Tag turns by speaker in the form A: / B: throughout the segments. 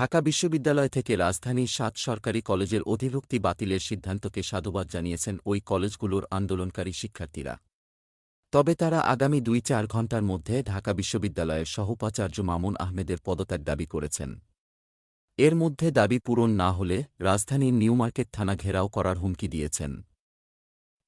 A: ঢাকা বিশ্ববিদ্যালয় থেকে রাজধানীর সাত সরকারি কলেজের অধিভুক্তি বাতিলের সিদ্ধান্তকে সাধুবাদ জানিয়েছেন ওই কলেজগুলোর আন্দোলনকারী শিক্ষার্থীরা। তবে তারা আগামী দুই চার ঘণ্টার মধ্যে ঢাকা বিশ্ববিদ্যালয়ের সহোপাচার্য মামুন আহমেদের পদত্যাগ দাবি করেছেন। এর মধ্যে দাবি পূরণ না হলে রাজধানীর নিউমার্কেট থানা ঘেরাও করার হুমকি দিয়েছেন।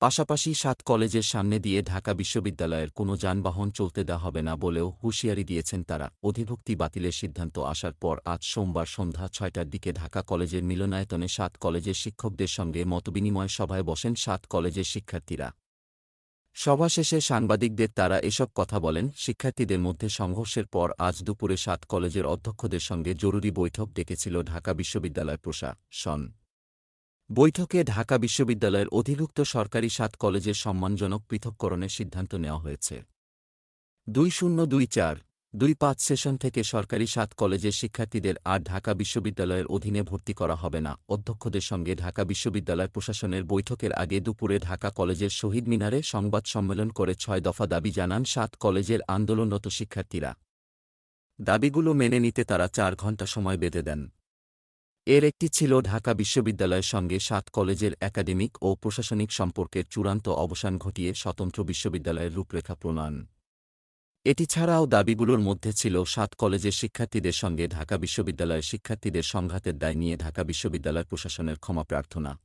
A: পাশাপাশি সাত কলেজের সামনে দিয়ে ঢাকা বিশ্ববিদ্যালয়ের কোনো যানবাহন চলতে দেওয়া হবে না বলেও হুঁশিয়ারি দিয়েছেন তারা। অধিভুক্তি বাতিলের সিদ্ধান্ত আসার পর আজ সোমবার সন্ধ্যা ছয়টার দিকে ঢাকা কলেজের মিলনায়তনে সাত কলেজের শিক্ষকদের সঙ্গে মতবিনিময় সভায় বসেন সাত কলেজের শিক্ষার্থীরা। সভা শেষে সাংবাদিকদের তারা এসব কথা বলেন। শিক্ষার্থীদের মধ্যে সংঘর্ষের পর আজ দুপুরে সাত কলেজের অধ্যক্ষদের সঙ্গে জরুরি বৈঠক ডেকেছিল ঢাকা বিশ্ববিদ্যালয় প্রশাসন। বৈঠকে ঢাকা বিশ্ববিদ্যালয়ের অধিভুক্ত সরকারি সাত কলেজের সম্মানজনক পৃথককরণের সিদ্ধান্ত নেওয়া হয়েছে। দুই শূন্য দুই চার, দুই পাঁচ সেশন থেকে সরকারি সাত কলেজের শিক্ষার্থীদের আর ঢাকা বিশ্ববিদ্যালয়ের অধীনে ভর্তি করা হবে না। অধ্যক্ষদের সঙ্গে ঢাকা বিশ্ববিদ্যালয় প্রশাসনের বৈঠকের আগে দুপুরে ঢাকা কলেজের শহীদ মিনারে সংবাদ সম্মেলন করে ছয় দফা দাবি জানান সাত কলেজের আন্দোলনরত শিক্ষার্থীরা। দাবিগুলো মেনে নিতে তারা চার ঘণ্টা সময় বেঁধে দেন। এর একটি ছিল ঢাকা বিশ্ববিদ্যালয়ের সঙ্গে সাত কলেজের একাডেমিক ও প্রশাসনিক সম্পর্কের চূড়ান্ত অবসান ঘটিয়ে স্বতন্ত্র বিশ্ববিদ্যালয়ের রূপরেখা প্রণয়ন। এটি ছাড়াও দাবিগুলোর মধ্যে ছিল সাত কলেজের শিক্ষার্থীদের সঙ্গে ঢাকা বিশ্ববিদ্যালয়ের শিক্ষার্থীদের সংঘাতের দায় নিয়ে ঢাকা বিশ্ববিদ্যালয় প্রশাসনের ক্ষমা প্রার্থনা।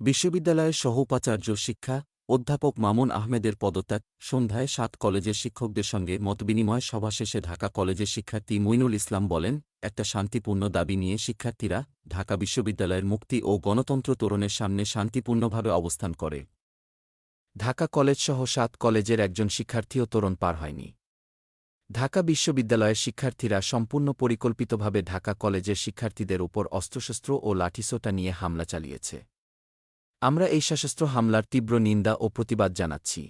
A: বিশ্ববিদ্যালয়ের সহোপাচার্য শিক্ষা অধ্যাপক মামুন আহমেদের পদত্যাগ সন্ধ্যায় সাত কলেজের শিক্ষকদের সঙ্গে মতবিনিময় সভা শেষে ঢাকা কলেজের শিক্ষার্থী মইনুল ইসলাম বলেন একটা শান্তিপূর্ণ দাবি নিয়ে শিক্ষার্থীরা ঢাকা বিশ্ববিদ্যালয়ের মুক্তি ও গণতন্ত্র তোরণের সামনে শান্তিপূর্ণভাবে অবস্থান করে। ঢাকা কলেজসহ সাত কলেজের একজন শিক্ষার্থীও তোরণ পার হয়নি। ঢাকা বিশ্ববিদ্যালয়ের শিক্ষার্থীরা সম্পূর্ণ পরিকল্পিতভাবে ঢাকা কলেজের শিক্ষার্থীদের উপর অস্ত্রশস্ত্র ও লাঠিসোটা নিয়ে হামলা চালিয়েছে। আমরা এই সশস্ত্র হামলার তীব্র নিন্দা ও প্রতিবাদ জানাচ্ছি।